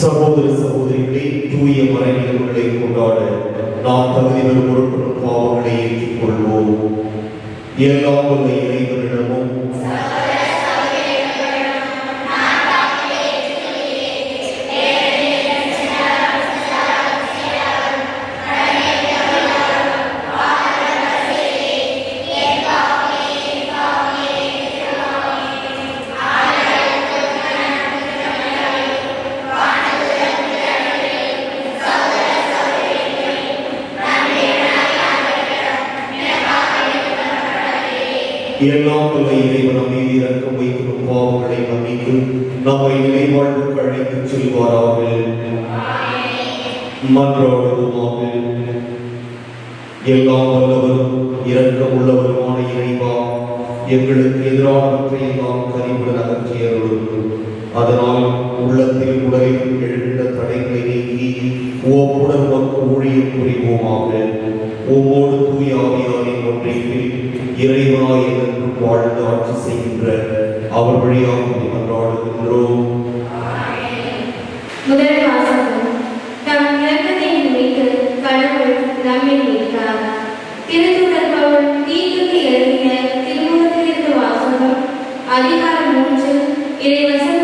சகோதர சகோதரிகளை தூய மறைநிலவுகளை கொண்டாட நாம் தகுதி பெறும் பாவங்களை ஏற்றுக்கொள்வோம். எல்லாம் உள்ள இறைவன் எல்லாம் வல்ல இறைவன் அமைதி இறக்கம் வைக்கும் பாவங்களை மன்னித்து நம்மை நிலைவாழ்வுக்கு கழித்து செல்வாராக. மன்றாடுவோமாக. எல்லாம் வல்லவரும் இரக்கம் உள்ளவருமான இறைவா எங்களுக்கு எதிரானவற்றை எல்லாம் கரிவுடன் அகற்றியவரும் அதனால் உள்ளத்தில் உடலில் எழுந்த தடைகளை உம்முடன் ஊழியம் புரிவோமாக. உம்மோடு தூய் ஆவியாரை ஒன்றையில் இறைவனாய் என்றும் வாழ்ந்து ஆட்சி செய்கின்ற அவர் வழியாக மன்றாடுகின்றோம் முதல் வாசகம். தம் இறக்கத்தை நினைத்து கடவுள் நம்மை நினைத்தார் திருத்துடன் பவுல் தீர்த்துக்கு எழுதிய திருமுகத்திலிருந்து வாசகம் அதிகாரம் மூன்று இறைவசம்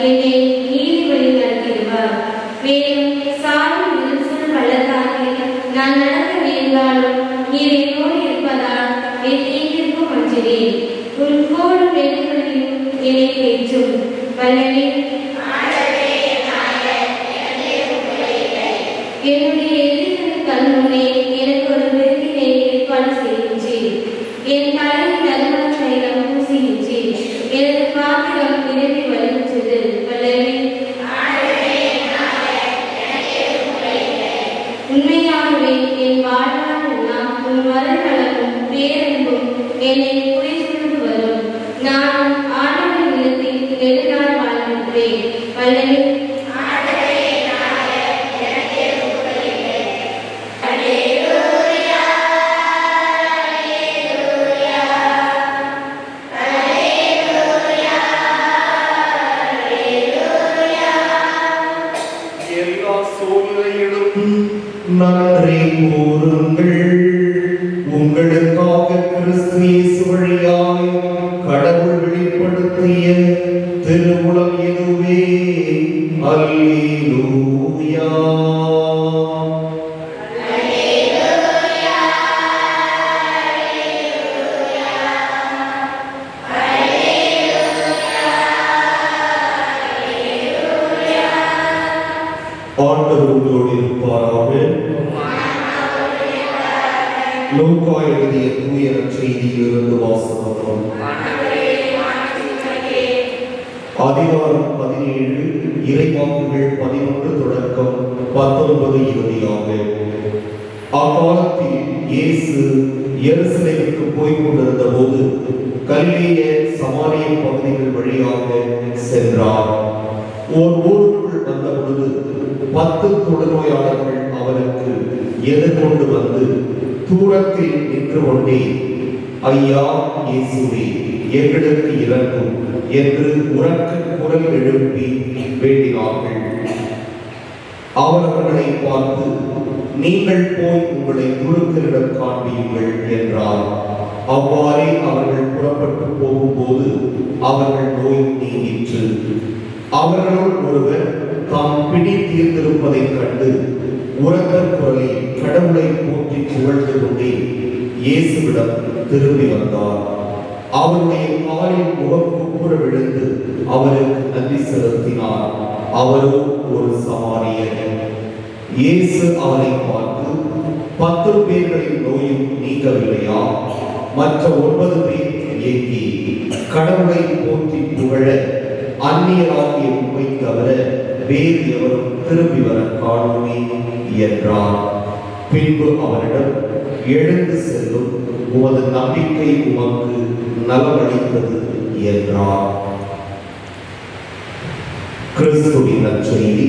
என்னை நீதி வழி நடத்திடுவார் மேலும் சாரும் வில்சன் பள்ளத்தாக்கில் நான் நடக்க நேர்ந்தாலும் நீர் என்னோடு இருப்பதால் என் தீங்கிற்கு மஞ்சினேன் உன் கோடும் வேண்டுகளில் என்னை பேச்சும் வல்லவே திருமுலம் இதுவே அல்லேலூயா. ஆண்டவர் உங்களோடு இருப்பாராக. லோகா எழுதிய தூய செய்தியிலிருந்து வாசகம். அதிகாரம் பதினேழு இறைவாக்குகள் பதினொன்று தொடக்கம் பத்தொன்பது இறுதியாக அக்காலத்தில் இயேசு எருசலேமுக்கு போய் கொண்டிருந்த போது கல்லிய சமாரிய பகுதிகள் வழியாக சென்றார். ஓர் ஊருக்குள் வந்த பொழுது பத்து தொழுநோயாளர்கள் அவருக்கு எதிர்கொண்டு வந்து தூரத்தில் நின்று கொண்டே ஐயா இயேசுவே எங்களுக்கு இறங்கும் என்று உறக்க குரல் எழுப்பி வேண்டினார்கள். அவர் அவர்களை பார்த்து நீங்கள் போய் உங்களை குருக்களிடம் காண்பியுங்கள் என்றார் அவ்வாறே அவர்கள் புறப்பட்டு போகும்போது அவர்கள் நோய் நீங்கிற்று. அவர்களுள் ஒருவர் தாம் பிடி தீர்ந்திருப்பதைக் கண்டு உரத்த குரலில் கடவுளை போற்றி புகழ்ந்து கொண்டே இயேசுவிடம் திரும்பி வந்தார். அவருடைய காலில் முகம் குப்புற விழுந்து அவருக்கு நன்றி செலுத்தினார் அவரோ ஒரு சமாரியர் இயேசு அவரை பார்த்து பத்து பேர்களின் நோயும் நீங்கவில்லையா? மற்ற ஒன்பது பேர் இயக்கி கடவுளை போற்றி புகழ அந்நியராகிய உண்மை தவிர வேறு எவரும் திரும்பி வர காணோமே என்றார் பின்பு அவரிடம் எழுந்து செல்லும் உமது நம்பிக்கை உமக்கு நலமளித்தது என்றார் கிறிஸ்துவின் நற்செய்தி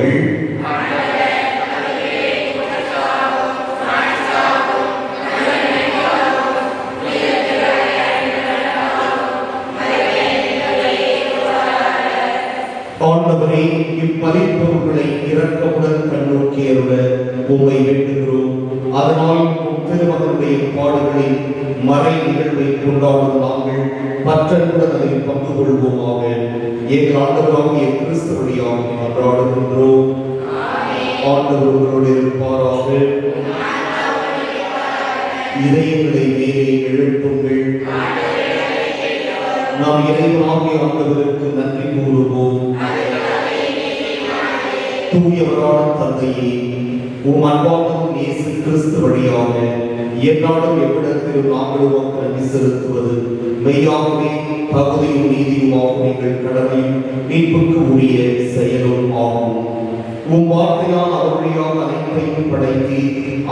மன்றாடுங்கள் ஆண்டவரே இப்பதிப்பொருட்களை இரக்கமுடன் கண்ணோக்கியருட உம்மை வேண்டுகிறோம் அதனால் திருமகனுடைய பாடுகளில் மறை நிகழ்வை கொண்டாடும் நாங்கள் பற்றன்புடன் அதை பங்கு கொள்வோமாக. எங்கள் ஆண்டவராகிய கிறிஸ்து வழியாக மன்றாடுகின்றோம். ஆண்டவர் உங்களோடு இருப்பாராக. இதயங்களை மேலே எழுப்புங்கள். நாம் இறைவனாகிய ஆண்டவருக்கு நன்றி கூறுவோம். தூயவரான தந்தையே உம் அன்பாகவும் இயேசு கிறிஸ்து வழியாக என்னாலும் எவ்விடத்திலும் நாங்களும் உமக்கு நன்றி செலுத்துவது மெய்யாகவே தகுதியும் நீதியுமாகும் எங்கள் கடமையும். மீட்புக்கு உரிய செயலும் ஆகும். உம் வார்த்தையால் அவர் அனைத்தையும் படைத்து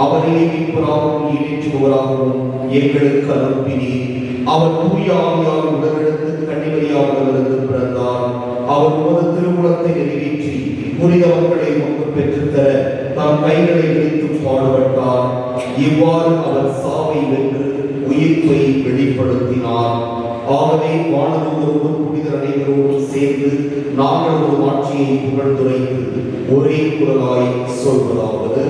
அவரையே மீட்பராகவும் ஈடேற்றுபவராகவும் எங்களுக்கு அனுப்பினி அவர் தூய ஆவியால் உடலெடுத்து கன்னிமரியாவிலிருந்து பிறந்தார். அவர் உமது திருமணத்தை நிறைவேற்றி புனிதவர்களை உமக்கு பெற்றுத்தர தம் கைகளை விரித்து பாடுபட்டார். இவ்வாறு அவர் சாவை வென்று உயிர்ப்பை வெளிப்படுத்தினார். ஆகவே வானதூதரும் புனிதர் அனைவரும் சேர்ந்து நாங்கள் ஒரு ஆட்சியை புகழ்ந்துரைத்து ஒரே குரலாய் சொல்வதாவது.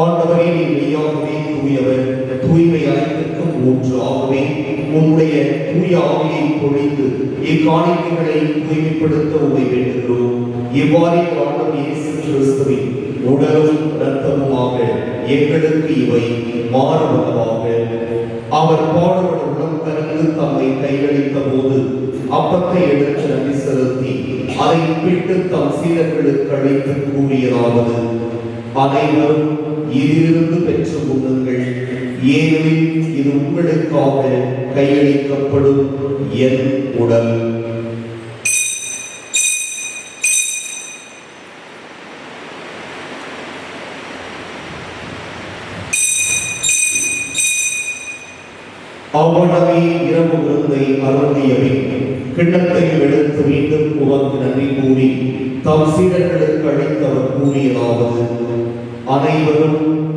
ஆண்டவரே நீ மெய்யாகவே கூறியவர் மூன்று ஆகவே உம்முடைய தூய ஆவியை பொழிந்து இக்காணிக்கைகளை தூய்மைப்படுத்த உமை வேண்டுகிறோம். இவ்வாறே ஆண்டவர் இயேசு கிறிஸ்துவின் உடலும் இரத்தமுமாக எங்களுக்கு இவை மாறுபடமாக அவர் பாடுபட உடல் கலந்து தம்மை கையளித்த போது அப்பத்தை எடுத்து நன்றி செலுத்தி அதை பிட்டு தம் சீரர்களுக்கு அழைத்து கூறியதாவது அனைவரும் இதிலிருந்து பெற்று உண்ணுங்கள் ஏனெனில் இது உங்களுக்காக கையளிக்கப்படும் என் உடல். அவ்வளவே இரவு விருந்தை அருந்திய கிண்ணத்தை எடுத்து மீண்டும் உமக்கு நன்றி கூறி தம் சீடர்களுக்கு அளித்து அவர் கூறியதாவது அனைவரும்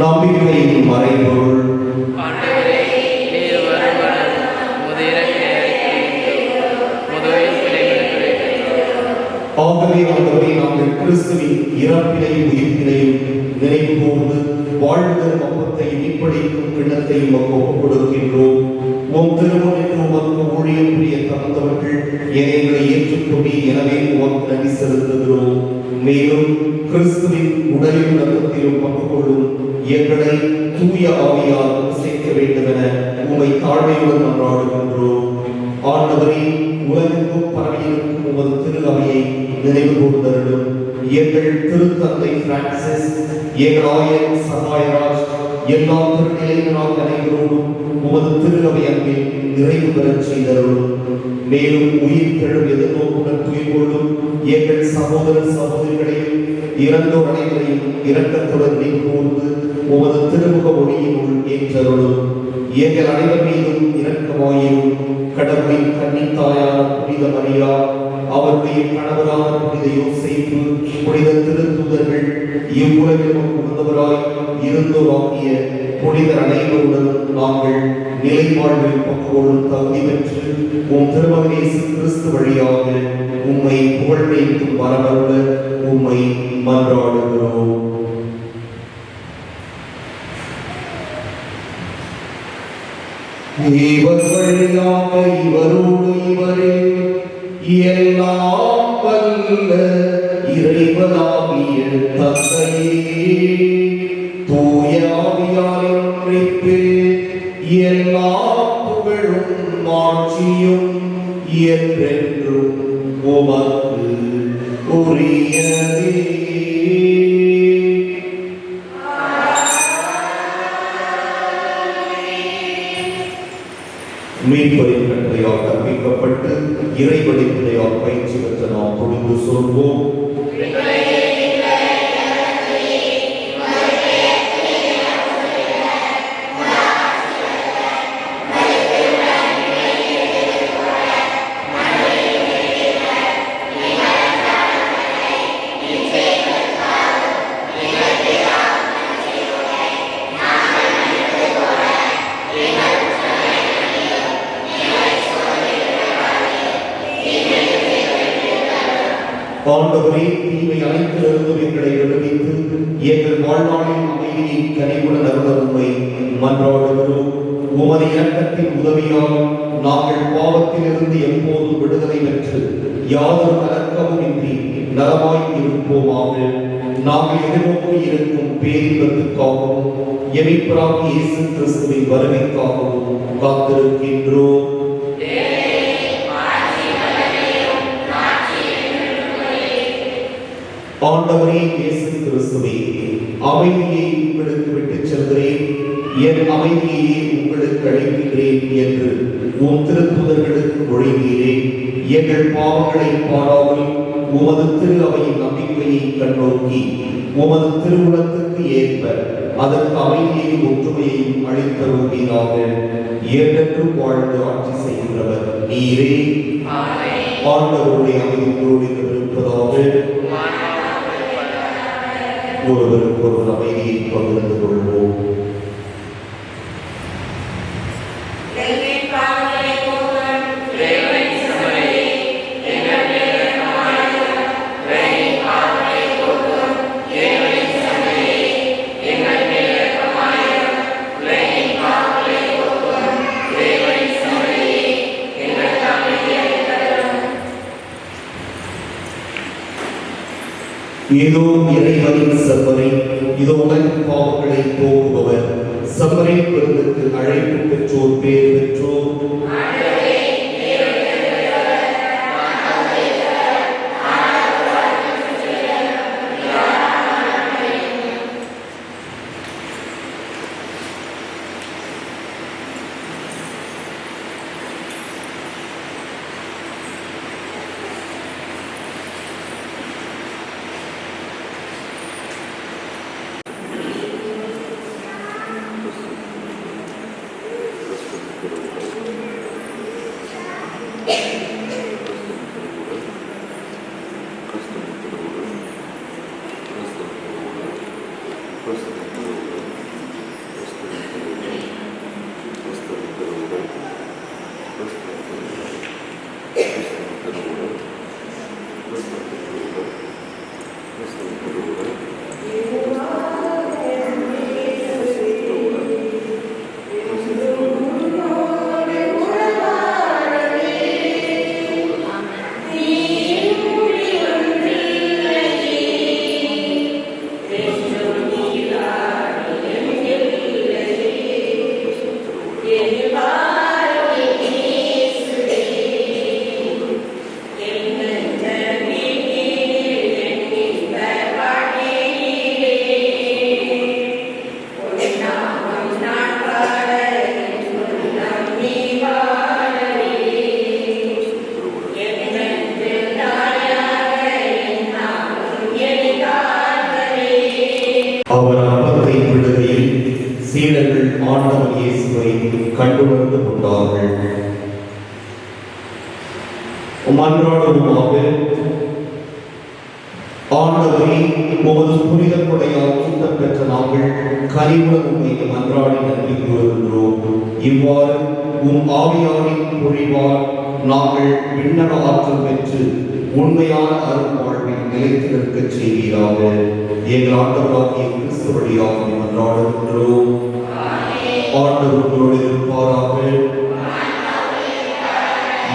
நம்பிக்கையின் மறைபொருள். ஆண்டவரே ஆகவே நாங்கள் கிறிஸ்துவின் இறப்பினையும் உயிர்ப்பினையும் நினைவு கூர்ந்து வாழ்வுதல் அப்பத்தையும் இப்படிக்கும் கிண்ணத்தையும் ஒப்புக் கொடுக்கின்றோம் உம் திருமணம் உமக்கு ஊழியம் புரிய தந்தவர்கள் எங்களை ஏற்றுக்கொண்டு எனவே உமக்கு நன்றி செலுத்துகிறோம். மேலும் கிறிஸ்துவின் உடலின் ரத்தத்திலும் பங்கு கொள்ளும் எங்களை தூய ஆவியால் சேர்க்க வேண்டும் என உம்மை தாழ்மையுடன் மன்றாடுகின்றோம் ஆண்டவரே உலகெங்கும் பரவியிருக்கும் உமது திருநவையை நினைவு கூர்ந்தருளும். எங்கள் திருத்தந்தை பிரான்சிஸ் எங்கள் ஆயர் சகாயராஜ் எல்லா திருநிலைகளால் அனைவரோடும் உமது திருநவை அன்பில் நிறைவு பெறச் செய்தருளும். மேலும் உயிர் தெழும் எதிர்நோக்குடன் துயிர்கொள்ளும் எங்கள் சகோதர சகோதரிகளையும் இறந்தோர் அனைவரையும் இரக்கத்துடன் நீ உமது திருமுக ஒளியினுள் ஏற்றருளும் எங்கள் அனைவர் மீதும் இரக்கமாயிரும். கடவுளின் கன்னித்தாயான புனித மரியா அவருடைய கணவரான புனித யோசிப்பு புனித திருத்தூதர்கள் இவ்வுலகில் உணர்ந்தவராய் இருந்தோராகிய புனிதர் அனைவருடன் நாங்கள் நிலை வாழ்வில் பக்குவோடும் தகுதி பெற்று உம் திருமகன் கிறிஸ்து வழியாக உம்மை புகழ்மைக்கும் வரவருள உம்மை மன்றாடுகிறோம். இவர் வழியாக நாங்கள் பாவத்திலிருந்து எப்போதும் விடுதலை பெற்று யாதொரு கலக்கமும் இன்றி நலமாய் இருப்போமாக. நாங்கள் எதிர்நோக்கி இருக்கும் பேரின்பத்துக்காகவும் எமிப்பராக இயேசு கிறிஸ்துவின் வருகைக்காகவும் காத்திருக்கின்றோம். ஆண்டவரே இயேசு கிறிஸ்துவே அமைதியை உங்களுக்கு விட்டுச் செல்கிறேன். என் அமைதியை உங்களுக்கு அழைக்கிறேன் என்று உம் திருத்துதர்களுக்கு மொழிகிறேன் எங்கள் பாவங்களை பாராமல் உமது திரு அவையின் நம்பிக்கையை கண்ணோக்கி உமது திருவுளத்துக்கு ஏற்ப அதற்கு அமைதியை ஒற்றுமையையும் அளித்தருளும் அமைதியாக என்றென்றும் வாழ்ந்து ஆட்சி செய்கின்றவர் நீரே. ஆண்டவருடைய அமைதியோடு இருப்பதாக. ஒருவருக்கு ஒரு அமைதியை பகிர்ந்து கொள்வோம். ஏதோ இறைவனின் செம்மறை இதோ உலக பாவங்களை போகுபவர் செம்மறை பெருந்துக்கு அழைப்பு பெற்றோர் பேர் பெற்றோர். அவர் அப்பத்தை விடுகையில் சீடர்கள் ஆண்டவர் இயேசுவை கண்டுணர்ந்து கொண்டார்கள் மன்றாடுவதாக ஆண்டவரை உமது புனித கொடையால் கூட்டம் பெற்ற நாங்கள் கனிவுடன் உண்மை மன்றாடி நன்றி கூறுகின்றோம். இவ்வாறு உம் ஆவியாரின் பொழிவால் நாங்கள் விண்ணக ஆற்றல் பெற்று உண்மையான அருள் வாழ்வில் நிலைத்து நிற்கச் செய்வீராக. எங்கள் ஆண்டவராகிய கிறிஸ்து வழியாக மன்றாடுகின்றோம் ஆண்டவர் உங்களோடு இருப்பாராக.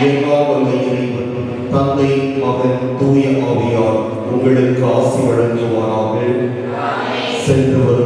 எல்லா வல்ல இறைவன் தந்தை மகன் தூய ஆவியார் உங்களுக்கு ஆசி வழங்குவாராக. சென்று வரும்